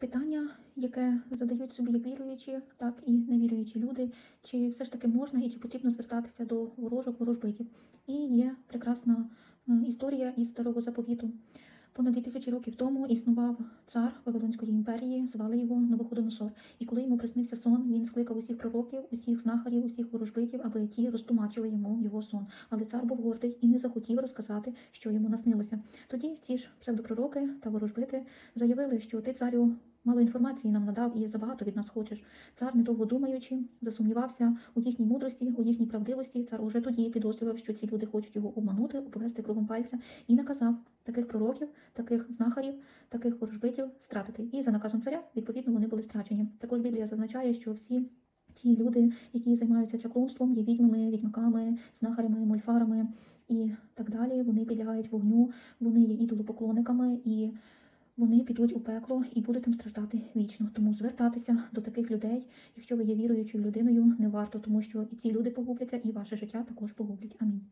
Питання, яке задають собі як віруючі, так і невіруючі люди, чи все ж таки можна і чи потрібно звертатися до ворожок, ворожбитів. І є прекрасна е, історія із старого заповіту. Понад 2000 років тому існував цар Вавилонської імперії, звали його Новоходоносор. І коли йому приснився сон, він скликав усіх пророків, усіх знахарів, усіх ворожбитів, аби ті розтумачили йому його сон. Але цар був гордий і не захотів розказати, що йому наснилося. Тоді ці ж псевдопророки та ворожбити заявили, що ти царю мало інформації нам надав і забагато від нас хочеш. Цар, недовго думаючи, засумнівався у їхній мудрості, у їхній правдивості. Цар уже тоді підозрював, що ці люди хочуть його обманути, обвести кругом пальця, і наказав таких пророків, таких знахарів, таких ворожбитів стратити. І за наказом царя, відповідно, вони були страчені. Також Біблія зазначає, що всі. Ті люди, які займаються чаклунством, є відьмами, відьмаками, знахарями, мольфарами і так далі. Вони підлягають вогню, вони є ідолопоклонниками і вони підуть у пекло і будуть там страждати вічно. Тому звертатися до таких людей, якщо ви є віруючою людиною, не варто, тому що і ці люди погубляться, і ваше життя також погублять. Амінь.